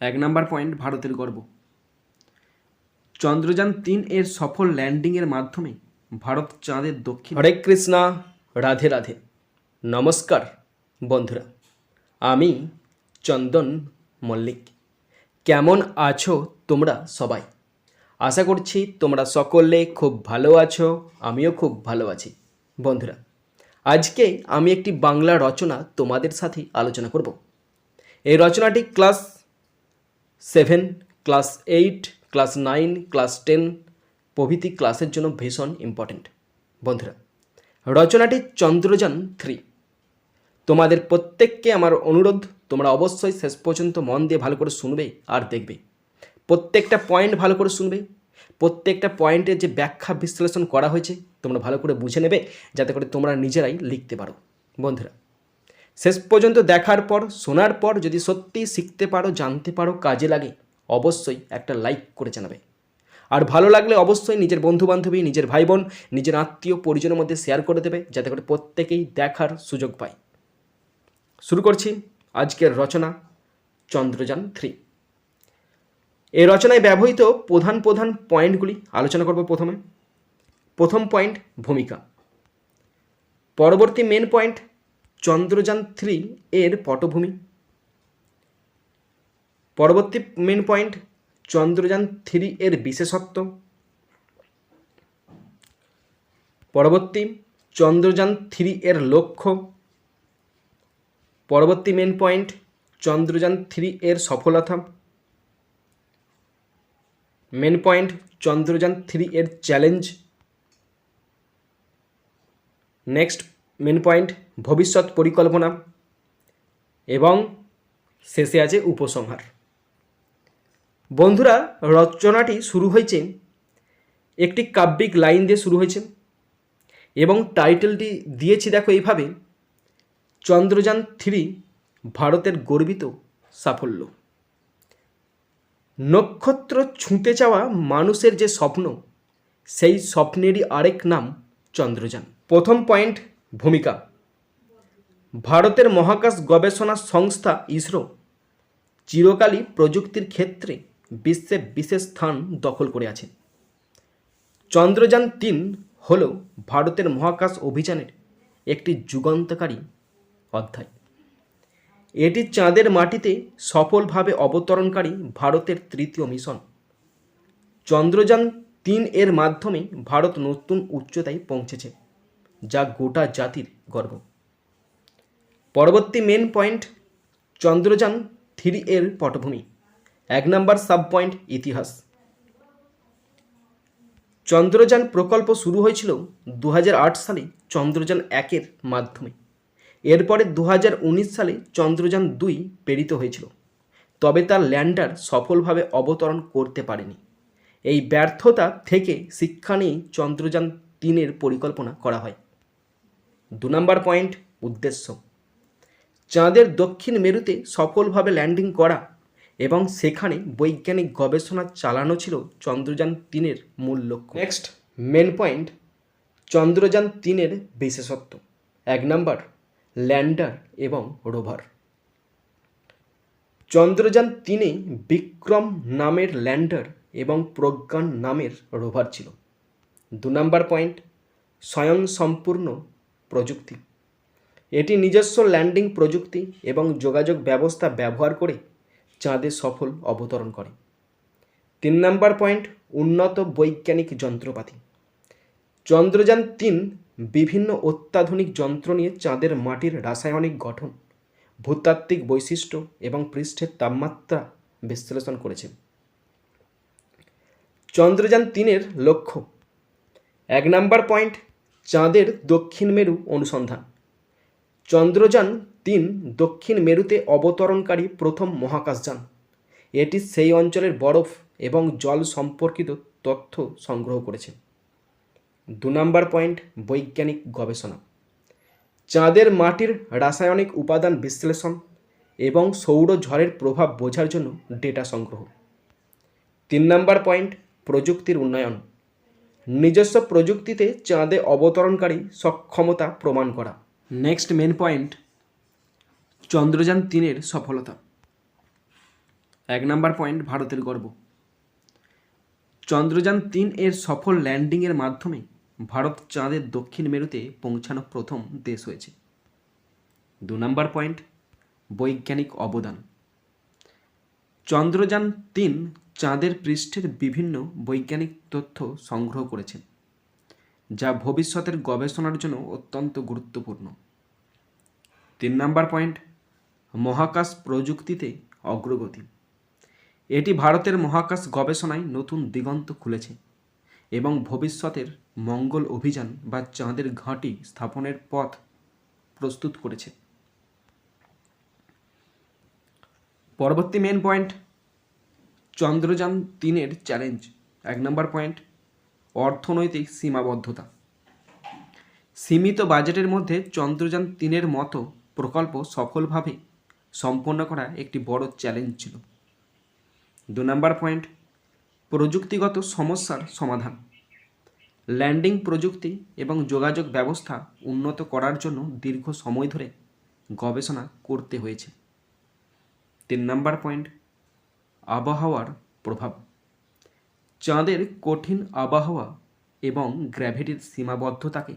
এক number point, ভারতের গর্ব। চন্দ্রযান তিন এর সফল ল্যান্ডিংয়ের মাধ্যমে ভারত চাঁদের দক্ষিণ হরে কৃষ্ণা, রাধে রাধে। নমস্কার, বন্ধুরা। আমি চন্দন মল্লিক। কেমন আছো তোমরা সবাই? আশা করছি তোমরা সকলে খুব ভালো আছো, আমিও খুব ভালো আছি। বন্ধুরা, আজকে আমি একটি বাংলা রচনা তোমাদের সাথে আলোচনা করব। এই রচনাটি class seven, class eight, class nine, class ten প্রভৃতি ক্লাসের জন্য ভীষণ ইম্পর্ট্যান্ট বন্ধুরা, রচনাটি চন্দ্রযান থ্রি। তোমাদের প্রত্যেককে আমার অনুরোধ, তোমরা অবশ্যই শেষ পর্যন্ত মন দিয়ে ভালো করে শুনবে আর দেখবে। প্রত্যেকটা পয়েন্ট ভালো করে শুনবে। প্রত্যেকটা পয়েন্টের যে ব্যাখ্যা বিশ্লেষণ করা হয়েছে, তোমরা ভালো করে বুঝে নেবে, যাতে করে তোমরা নিজেরাই লিখতে পারো। বন্ধুরা শেষ পর্যন্ত দেখার পর, শোনার পর যদি সত্যি শিখতে পারো, জানতে পারো, কাজে লাগে, অবশ্যই একটা লাইক করে জানাবে। আর ভালো লাগলে অবশ্যই নিজের বন্ধু বান্ধবী নিজের ভাই বোন নিজের আত্মীয়, পরিজনের মধ্যে শেয়ার করে দেবে, যাতে করে প্রত্যেকেই দেখার সুযোগ পায়। শুরু করছি আজকের রচনা, চন্দ্রযান থ্রি এই রচনায় ব্যবহৃত প্রধান প্রধান পয়েন্টগুলি আলোচনা করব প্রথমে। প্রথম পয়েন্ট, ভূমিকা। পরবর্তী মেন পয়েন্ট চন্দ্রযান থ্রি এর পটভূমি। পরবর্তী মেন পয়েন্ট চন্দ্রযান থ্রি এর বিশেষত্ব। পরবর্তী, চন্দ্রযান থ্রি এর লক্ষ্য। পরবর্তী মেন পয়েন্ট চন্দ্রযান থ্রি এর সফলতা। মেন পয়েন্ট চন্দ্রযান থ্রি এর চ্যালেঞ্জ নেক্সট মেন পয়েন্ট ভবিষ্যৎ পরিকল্পনা এবং শেষে আছে উপসংহার। বন্ধুরা, রচনাটি শুরু হয়েছে, একটি কাব্যিক লাইন দিয়ে শুরু হয়েছে এবং টাইটেলটি দিয়েছি দেখো এইভাবে, চন্দ্রযান থ্রি ভারতের গর্বিত সাফল্য। নক্ষত্র ছুঁতে চাওয়া মানুষের যে স্বপ্ন, সেই স্বপ্নেরই আরেক নাম চন্দ্রযান। প্রথম পয়েন্ট ভূমিকা। ভারতের মহাকাশ গবেষণা সংস্থা ইসরো চিরকালই প্রযুক্তির ক্ষেত্রে বিশ্বে বিশেষ স্থান দখল করে আছে। চন্দ্রযান তিন হল ভারতের মহাকাশ অভিযানের একটি যুগান্তকারী অধ্যায়। এটি চাঁদের মাটিতে সফলভাবে অবতরণকারী ভারতের তৃতীয় মিশন। চন্দ্রযান তিন এর মাধ্যমে ভারত নতুন উচ্চতায় পৌঁছেছে। যা গোটা জাতির গর্ব। পরবর্তী মেন পয়েন্ট চন্দ্রযান থ্রি এর পটভূমি, এক নম্বর সাব পয়েন্ট ইতিহাস। চন্দ্রযান প্রকল্প শুরু হয়েছিল দু হাজার আট সালে চন্দ্রযান একের মাধ্যমে। এরপরে দু হাজার উনিশ সালে চন্দ্রযান দুই প্রেরিত হয়েছিল। তবে তার ল্যান্ডার সফলভাবে অবতরণ করতে পারেনি। এই ব্যর্থতা থেকে শিক্ষা নিয়েই চন্দ্রযান তিনের পরিকল্পনা করা হয়। দু নম্বর পয়েন্ট উদ্দেশ্য। চাঁদের দক্ষিণ মেরুতে সফলভাবে ল্যান্ডিং করা এবং সেখানে বৈজ্ঞানিক গবেষণা চালানো ছিল চন্দ্রযান তিনের মূল লক্ষ্য। নেক্সট মেন পয়েন্ট চন্দ্রযান তিনের বিশেষত্ব। এক নম্বর ল্যান্ডার এবং রোভার চন্দ্রযান তিনে বিক্রম নামের ল্যান্ডার এবং প্রজ্ঞান নামের রোভার ছিল। দু নম্বর পয়েন্ট স্বয়ংসম্পূর্ণ প্রযুক্তি। এটি নিজস্ব ল্যান্ডিং প্রযুক্তি এবং যোগাযোগ ব্যবস্থা ব্যবহার করে চাঁদে সফল অবতরণ করে। তিন নাম্বার পয়েন্ট, উন্নত বৈজ্ঞানিক যন্ত্রপাতি। চন্দ্রযান তিন বিভিন্ন অত্যাধুনিক যন্ত্র নিয়ে চাঁদের মাটির রাসায়নিক গঠন, ভূতাত্ত্বিক বৈশিষ্ট্য এবং পৃষ্ঠের তাপমাত্রা বিশ্লেষণ করেছে। চন্দ্রযান তিনের লক্ষ্য। এক নম্বর পয়েন্ট চাঁদের দক্ষিণ মেরু অনুসন্ধান। চন্দ্রযান তিন দক্ষিণ মেরুতে অবতরণকারী প্রথম মহাকাশযান। এটি সেই অঞ্চলের বরফ এবং জল সম্পর্কিত তথ্য সংগ্রহ করেছে। দু নম্বর পয়েন্ট, বৈজ্ঞানিক গবেষণা। চাঁদের মাটির রাসায়নিক উপাদান বিশ্লেষণ এবং সৌর ঝড়ের প্রভাব বোঝার জন্য ডেটা সংগ্রহ। তিন নম্বর পয়েন্ট, প্রযুক্তির উন্নয়ন। নিজস্ব প্রযুক্তিতে চাঁদে অবতরণকারী সক্ষমতা প্রমাণ করা। নেক্সট মেন পয়েন্ট চন্দ্রযান তিনের সফলতা। এক নম্বর পয়েন্ট ভারতের গর্ব। চন্দ্রযান তিন এর সফল ল্যান্ডিংয়ের মাধ্যমে ভারত চাঁদের দক্ষিণ মেরুতে পৌঁছানো প্রথম দেশ হয়েছে। দু নম্বর পয়েন্ট বৈজ্ঞানিক অবদান। চন্দ্রযান তিন চাঁদের পৃষ্ঠের বিভিন্ন বৈজ্ঞানিক তথ্য সংগ্রহ করেছে যা ভবিষ্যতের গবেষণার জন্য অত্যন্ত গুরুত্বপূর্ণ। তিন নম্বর পয়েন্ট, মহাকাশ প্রযুক্তিতে অগ্রগতি। এটি ভারতের মহাকাশ গবেষণায় নতুন দিগন্ত খুলেছে এবং ভবিষ্যতের মঙ্গল অভিযান বা চাঁদের ঘাঁটি স্থাপনের পথ প্রস্তুত করেছে। পরবর্তী মেন পয়েন্ট চন্দ্রযান তিনের চ্যালেঞ্জ এক নম্বর পয়েন্ট অর্থনৈতিক সীমাবদ্ধতা। সীমিত বাজেটের মধ্যে চন্দ্রযান তিনের মতো প্রকল্প সফলভাবে সম্পন্ন করা একটি বড় চ্যালেঞ্জ ছিল। দু নম্বর পয়েন্ট প্রযুক্তিগত সমস্যার সমাধান। ল্যান্ডিং প্রযুক্তি এবং যোগাযোগ ব্যবস্থা উন্নত করার জন্য দীর্ঘ সময় ধরে গবেষণা করতে হয়েছে। তিন নম্বর পয়েন্ট আবহাওয়ার প্রভাব। চাঁদের কঠিন আবহাওয়া এবং গ্র্যাভিটির সীমাবদ্ধতাকে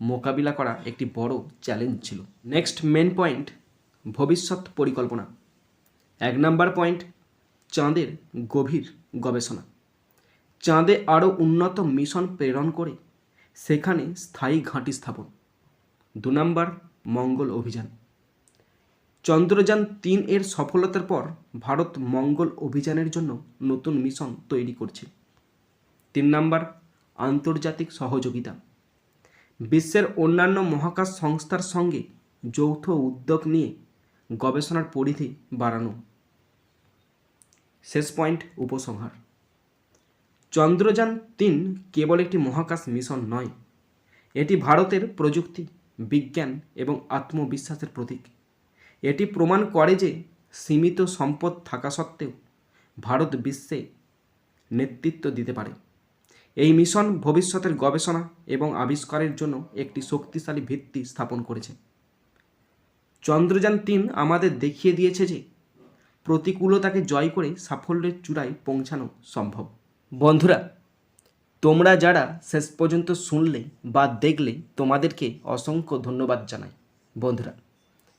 মোকাবিলা করা একটি বড় চ্যালেঞ্জ ছিল। নেক্সট মেন পয়েন্ট ভবিষ্যৎ পরিকল্পনা। এক নম্বর পয়েন্ট চাঁদের গভীর গবেষণা। চাঁদে আরও উন্নত মিশন প্রেরণ করে সেখানে স্থায়ী ঘাঁটি স্থাপন। দু নম্বর, মঙ্গল অভিযান। চন্দ্রযান তিন এর সফলতার পর ভারত মঙ্গল অভিযানের জন্য নতুন মিশন তৈরি করছে। তিন নম্বর, আন্তর্জাতিক সহযোগিতা। বিশ্বের অন্যান্য মহাকাশ সংস্থার সঙ্গে যৌথ উদ্যোগ নিয়ে গবেষণার পরিধি বাড়ানো। শেষ পয়েন্ট, উপসংহার। চন্দ্রযান তিন কেবল একটি মহাকাশ মিশন নয়, এটি ভারতের প্রযুক্তি, বিজ্ঞান এবং আত্মবিশ্বাসের প্রতীক। এটি প্রমাণ করে যে সীমিত সম্পদ থাকা সত্ত্বেও ভারত বিশ্বে নেতৃত্ব দিতে পারে। এই মিশন ভবিষ্যতের গবেষণা এবং আবিষ্কারের জন্য একটি শক্তিশালী ভিত্তি স্থাপন করেছে। চন্দ্রযান তিন আমাদের দেখিয়ে দিয়েছে যে প্রতিকূলতাকে জয় করে সাফল্যের চূড়ায় পৌঁছানো সম্ভব। বন্ধুরা, তোমরা যারা শেষ পর্যন্ত শুনলে বা দেখলে তোমাদেরকে অসংখ্য ধন্যবাদ জানাই। বন্ধুরা